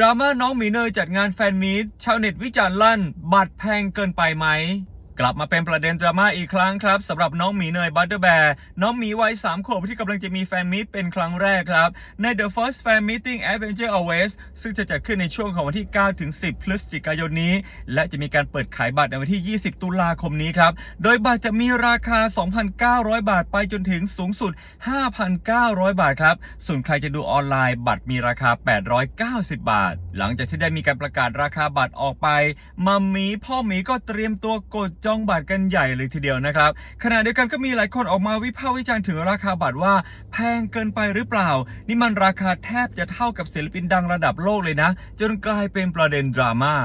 ดราม่าน้องหมีเนยจัดงานแฟนมีตชาวเน็ตวิจารณ์ลั่น บัตรแพงเกินไปไหม กลับมาเป็นประเด็นดราม่าอีกครั้งครับสำหรับน้องหมีเนยบัตเตอร์แบร์น้องหมีวัย3ขวบที่กำลังจะมีแฟนมีตเป็นครั้งแรกครับใน The First Fan Meeting Adventure Always ซึ่งจะจัดขึ้นในช่วงของวันที่ 9 ถึง 10 พฤศจิกายนนี้ และจะมีการเปิดขายบัตรในวันที่ 20 ตุลาคมนี้ครับ โดยบัตรจะมีราคา 2,900 บาทไปจนถึงสูงสุด 5,900 บาทครับ ส่วนใครจะดูออนไลน์บัตรมีราคา 890 บาท หลังจากที่ได้มีการประกาศราคาบัตรออกไปมัมมีพ่อหมีก็เตรียมตัวกดจองบัตรกันใหญ่เลยทีเดียวนะครับขณะเดียวกันก็มีหลายคนออกมาวิพากษ์วิจารณ์ถึงราคาบัตรว่า แพงเกินไปหรือเปล่า นี่มันราคาแทบจะเท่ากับศิลปินดังระดับโลกเลยนะ จนกลายเป็นประเด็นดราม่า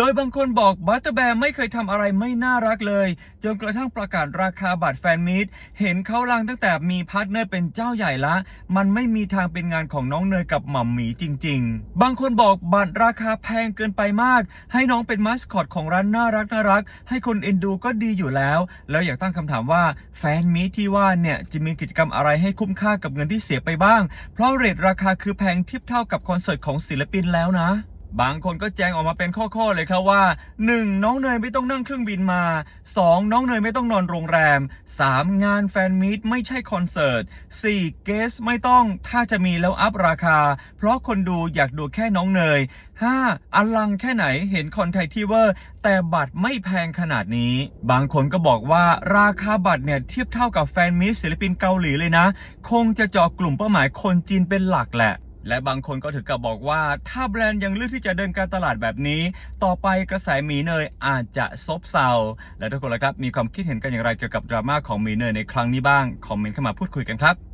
โดยบางคนบอกบัตเตอร์แบร์ไม่เคยทำอะไรไม่น่ารักเลย จนกระทั่งประกาศราคาบัตรแฟนมีตเห็นเขาลังตั้งแต่มีพาร์ทเนอร์เป็นเจ้าใหญ่ละ มันไม่มีทางเป็นงานของน้องเนยกับหม่ำหมีจริง ๆ บางคนบอกบัตรราคาแพงเกินไปมาก ให้น้องเป็นมัสคอตของร้านน่ารักน่ารัก ให้คนเอ็นดูก็ดีอยู่แล้ว แล้วอยากตั้งคำถามว่าแฟนมีตที่ว่าเนี่ยจะมีกิจกรรมอะไรให้คุ้มค่ากับเงินที่เสียไปบ้าง เพราะเรทราคาคือแพงเทียบเท่ากับคอนเสิร์ตของศิลปินแล้วนะ บางคนก็แจ้งออกมาเป็นข้อๆเลยครับว่า 1. น้องเนยไม่ต้องนั่งเครื่องบินมา 2. น้องเนยไม่ต้องนอนโรงแรม 3. งานแฟนมีตไม่ใช่คอนเสิร์ต 4. เกสไม่ต้องถ้าจะมีแล้วอัพราคา เพราะคนดูอยากดูแค่น้องเนย 5. อลังแค่ไหนเห็นคอนไทที่เวอร์ แต่บัตรไม่แพงขนาดนี้ บางคนก็บอกว่าราคาบัตรเนี่ยเทียบเท่ากับแฟนมิตรศิลปินเกาหลีเลยนะ คงจะเจาะกลุ่มเป้าหมายคนจีนเป็นหลักแหละ และบางคนก็ถึงกับบอกว่า ถ้าแบรนด์ยังเลือกที่จะเดินการตลาดแบบนี้ ต่อไปกระแสหมีเนยอาจจะซบเซาและทุกคนละครับมีความคิดเห็นกันอย่างไรเกี่ยวกับดราม่าของหมีเนยในครั้งนี้บ้างคอมเมนต์เข้ามาพูดคุยกันครับ